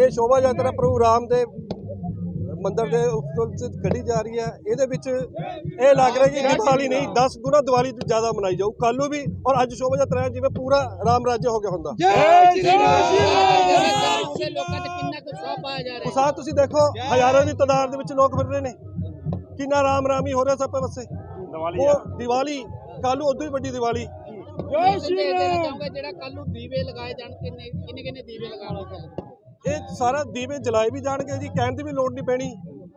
ਇਹ ਸ਼ੋਭਾ ਯਾਤਰਾ ਪ੍ਰਭੂ ਰਾਮ ਦੇ ਮੰਦਿਰ ਦੇ ਉੱਪਰ ਚ ਕੱਢੀ ਜਾ ਰਹੀ ਹੈ। ਇਹਦੇ ਵਿੱਚ ਇਹ ਲੱਗ ਰਿਹਾ ਕਿ ਦੀਵਾਲੀ ਨਹੀਂ 10 ਗੁਣਾ ਦੀਵਾਲੀ ਤੋਂ ਜ਼ਿਆਦਾ ਮਨਾਈ ਜਾਊ। ਕੱਲ੍ਹ ਨੂੰ ਵੀ ਔਰ ਅੱਜ ਸ਼ੋਭਾ ਯਾਤਰਾ ਹੈ ਜਿਵੇਂ ਪੂਰਾ ਰਾਮ ਰਾਜ ਹੋ ਗਿਆ ਹੁੰਦਾ। ਜਾ ਰਿਹਾ ਉਸਾਹ ਤੁਸੀਂ ਦੇਖੋ ਹਜ਼ਾਰਾਂ ਦੀ ਤਾਦਾਦ ਦੇ ਵਿੱਚ ਲੋਕ ਫਿਰ ਰਹੇ ਨੇ। ਕਿੰਨਾ ਰਾਮ ਰਾਮ ਹੀ ਹੋ ਰਿਹਾ ਸਭ ਪਾਸੇ? ਉਹ ਦੀਵਾਲੀ ਕੱਲ੍ਹ ਨੂੰ ਉਦੋਂ ਹੀ ਵੱਡੀ ਦੀਵਾਲੀ। ਜੈ ਸ਼੍ਰੀ ਰਾਮ। ਚਾਹੁੰਗਾ ਜਿਹੜਾ ਕੱਲ ਨੂੰ ਦੀਵੇ ਲਗਾਏ ਜਾਣ ਕਿੰਨੇ ਕਿੰਨੇ ਕਿੰਨੇ ਦੀਵੇ ਲਗਾਉਣੇ ਕੱਲ ਇਹ ਸਾਰਾ ਦੀਵੇ ਜਲਾਏ ਵੀ ਜਾਣਗੇ ਜੀ ਕਹਿਣ ਦੀ ਵੀ ਲੋੜ ਨਹੀਂ ਪੈਣੀ।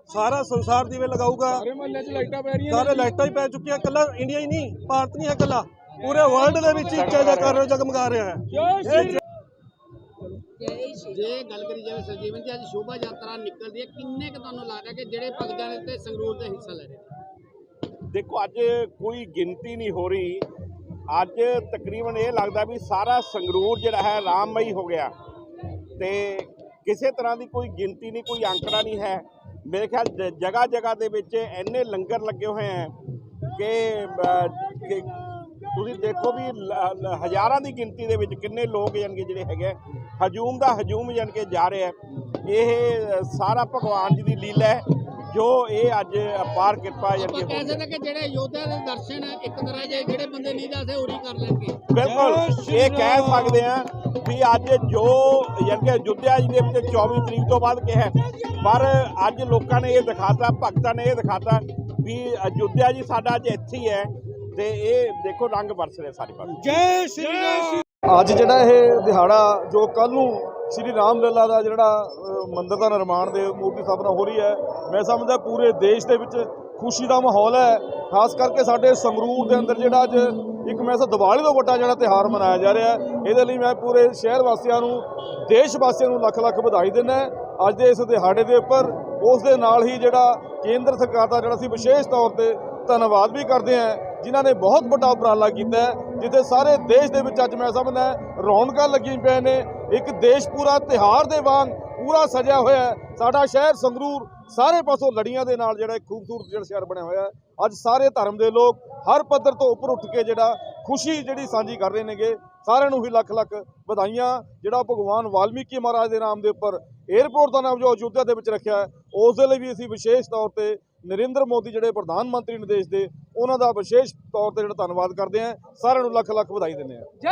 ਸਾਰਾ ਸੰਸਾਰ ਦੀਵੇ ਲਗਾਊਗਾ। ਸਾਰੇ ਮਹੱਲੇ 'ਚ ਲਾਈਟਾਂ ਪੈ ਰਹੀਆਂ ਸਾਰੇ ਲਾਈਟਾਂ ਹੀ ਪੈ ਚੁੱਕੀਆਂ ਕੱਲਾ ਇੰਡੀਆ ਹੀ ਨਹੀਂ ਭਾਰਤ ਨਹੀਂ ਹੈ ਕੱਲਾ ਪੂਰੇ ਵਰਲਡ ਦੇ ਵਿੱਚ ਇੱਕ ਜਗ੍ਹਾ ਕਰ ਰਿਹਾ ਜਗਮਗਾ ਰਿਹਾ ਹੈ। ਜੇ ਗੱਲ ਕਰੀ ਜਾਵੇ ਸਰਜੀਵਨ ਜੀ ਅੱਜ ਸ਼ੋਭਾ ਯਾਤਰਾ ਨਿਕਲਦੀ ਹੈ। ਕਿੰਨੇ ਕੁ ਤੁਹਾਨੂੰ ਲੱਗਦਾ ਕਿ ਜਿਹੜੇ ਭਗਤਾਂ ਨੇ ਤੇ ਸੰਗਰੂਰ ਦਾ ਹਿੱਸਾ ਲੈ ਰਹੇ ਨੇ? ਦੇਖੋ ਅੱਜ ਕੋਈ ਗਿਣਤੀ ਨਹੀਂ ਹੋ ਰਹੀ। ਅੱਜ ਤਕਰੀਬਨ ਇਹ ਲੱਗਦਾ ਵੀ ਸਾਰਾ ਸੰਗਰੂਰ ਜਿਹੜਾ ਹੈ ਰਾਮਮਈ ਹੋ ਗਿਆ। ਤੇ ਕਿਸੇ ਤਰ੍ਹਾਂ ਦੀ ਕੋਈ ਗਿਣਤੀ ਨਹੀਂ ਕੋਈ ਅੰਕੜਾ ਨਹੀਂ ਹੈ। ਮੇਰੇ ਖਿਆਲ ਜਗ੍ਹਾ ਜਗ੍ਹਾ ਦੇ ਵਿੱਚ ਇੰਨੇ ਲੰਗਰ ਲੱਗੇ ਹੋਏ ਹੈ ਕਿ ਤੁਸੀਂ ਦੇਖੋ ਵੀ ਲ- ਹਜ਼ਾਰਾਂ ਦੀ ਗਿਣਤੀ ਦੇ ਵਿੱਚ ਕਿੰਨੇ ਲੋਕ ਜਾਣਗੇ ਜਿਹੜੇ ਹੈਗੇ ਆ, ਹਜੂਮ ਦਾ ਹਜੂਮ ਜਾਣ ਕੇ ਜਾ ਰਿਹਾ ਹੈ। ਇਹ ਸਾਰਾ ਭਗਵਾਨ ਜੀ ਦੀ ਲੀਲਾ ਹੈ। ਜੋ ਇਹ ਅੱਜ ਅਪਾਰ ਕਿਰਪਾ ਆਪਾਂ ਕਹਿ ਸਕਦੇ ਕਿ ਜਿਹੜੇ ਯੋਧਿਆਂ ਦੇ ਦਰਸ਼ਨ ਇੱਕ ਤਰ੍ਹਾਂ ਜੇ ਜਿਹੜੇ ਬੰਦੇ ਨਹੀਂ ਜਾ ਸਕਦੇ ਉਰੀ ਕਰ ਲੈਣਗੇ। ਬਿਲਕੁਲ ਇਹ ਕਹਿ ਸਕਦੇ ਆ ਵੀ ਅੱਜ ਜੋ ਯਾਨੀ ਕਿ ਅਯੁੱਧਿਆ ਜੀ ਦੇ ਵਿੱਚ 24 ਤਰੀਕ ਤੋਂ ਬਾਅਦ ਕਿਹਾ ਹੈ, ਪਰ ਅੱਜ ਲੋਕਾਂ ਨੇ ਇਹ ਦਿਖਾਤਾ ਭਗਤਾਂ ਨੇ ਇਹ ਦਿਖਾਤਾ ਵੀ ਅਯੁੱਧਿਆ ਜੀ ਸਾਡਾ ਅੱਜ ਇੱਥੇ ਹੀ ਹੈ ਤੇ ਇਹ ਦੇਖੋ ਰੰਗ ਵਰਸ ਰਹੇ ਸਾਰੇ ਪਾਸੇ ਅੱਜ ਜਿਹੜਾ ਇਹ ਦਿਹਾੜਾ ਜੋ ਕੱਲ ਨੂੰ ਸ਼੍ਰੀ ਰਾਮ ਲੱਲਾ ਦਾ ਜਿਹੜਾ ਅ, ਮੰਦਿਰ ਦਾ ਨਿਰਮਾਣ ਦੇ ਮੂਰਤੀ ਸਥਾਪਨਾ ਹੋ ਰਹੀ ਹੈ। ਮੈਂ ਸਮਝਦਾ ਪੂਰੇ ਦੇਸ਼ ਦੇ ਵਿੱਚ ਖੁਸ਼ੀ ਦਾ ਮਾਹੌਲ ਹੈ। ਖਾਸ ਕਰਕੇ ਸਾਡੇ ਸੰਗਰੂਰ ਦੇ ਅੰਦਰ ਜਿਹੜਾ ਅੱਜ ਇੱਕ ਮੈਂ ਸਾ ਦੀਵਾਲੀ ਤੋਂ ਵੱਡਾ ਜਿਹੜਾ ਤਿਹਾਰ ਮਨਾਇਆ ਜਾ ਰਿਹਾ ਹੈ ਇਹਦੇ ਲਈ ਮੈਂ ਪੂਰੇ ਸ਼ਹਿਰ ਵਾਸੀਆਂ ਨੂੰ ਦੇਸ਼ ਵਾਸੀਆਂ ਨੂੰ ਲੱਖ ਲੱਖ ਵਧਾਈ ਦਿੰਦਾ ਅੱਜ ਦੇ ਇਸ ਦਿਹਾੜੇ ਦੇ ਉੱਪਰ ਉਸ ਦੇ ਨਾਲ ਹੀ ਜਿਹੜਾ ਕੇਂਦਰ ਸਰਕਾਰ ਦਾ ਜਿਹੜਾ ਅਸੀਂ ਵਿਸ਼ੇਸ਼ ਤੌਰ ਤੇ ਧੰਨਵਾਦ ਵੀ ਕਰਦੇ ਹਾਂ। ਜਿਨ੍ਹਾਂ ਨੇ ਬਹੁਤ ਵੱਡਾ ਉਪਰਾਲਾ ਕੀਤਾ ਹੈ, ਜਿੱਥੇ ਸਾਰੇ ਦੇਸ਼ ਦੇ ਵਿੱਚ ਅੱਜ ਮੈਂ ਸਮਝਦਾ ਰੌਣਕਾਂ ਲੱਗੀਆਂ ਪਈਆਂ ਨੇ, ਇੱਕ ਦੇਸ਼ ਪੂਰਾ ਤਿਹਾਰ ਦੇ ਵਾਂਗ ਪੂਰਾ ਸਜਿਆ ਹੋਇਆ ਸਾਡਾ ਸ਼ਹਿਰ ਸੰਗਰੂਰ ਸਾਰੇ ਪਾਸੋਂ ਲੜੀਆਂ ਦੇ ਨਾਲ ਜਿਹੜਾ ਖੂਬਸੂਰਤ ਜਿਹੜਾ ਸ਼ਹਿਰ ਬਣਿਆ ਹੋਇਆ ਅੱਜ ਸਾਰੇ ਧਰਮ ਦੇ ਲੋਕ ਹਰ ਪੱਧਰ ਤੋਂ ਉੱਪਰ ਉੱਠ ਕੇ ਜਿਹੜਾ ਖੁਸ਼ੀ ਜਿਹੜੀ ਸਾਂਝੀ ਕਰ ਰਹੇ ਨੇਗੇ। ਸਾਰਿਆਂ ਨੂੰ ਹੀ ਲੱਖ ਲੱਖ ਵਧਾਈਆਂ। ਜਿਹੜਾ ਭਗਵਾਨ ਵਾਲਮੀਕੀ ਮਹਾਰਾਜ ਦੇ ਨਾਮ ਦੇ ਉੱਪਰ 에ਅਰਪੋਰਟ ਦਾ ਨਾਮ ਜੋ ਅਯੁੱਧਿਆ ਦੇ ਵਿੱਚ ਰੱਖਿਆ ਉਸ ਦੇ ਲਈ ਵੀ ਅਸੀਂ ਵਿਸ਼ੇਸ਼ ਤੌਰ ਤੇ ਨਰਿੰਦਰ ਮੋਦੀ ਜਿਹੜੇ ਪ੍ਰਧਾਨ ਮੰਤਰੀ ਨੇ ਦੇਸ਼ ਦੇ ਉਹਨਾਂ ਦਾ ਵਿਸ਼ੇਸ਼ ਤੌਰ ਤੇ ਜਿਹੜਾ ਧੰਨਵਾਦ ਕਰਦੇ ਹਾਂ, ਸਾਰਿਆਂ ਨੂੰ ਲੱਖ ਲੱਖ ਵਧਾਈ ਦਿੰਦੇ ਹਾਂ।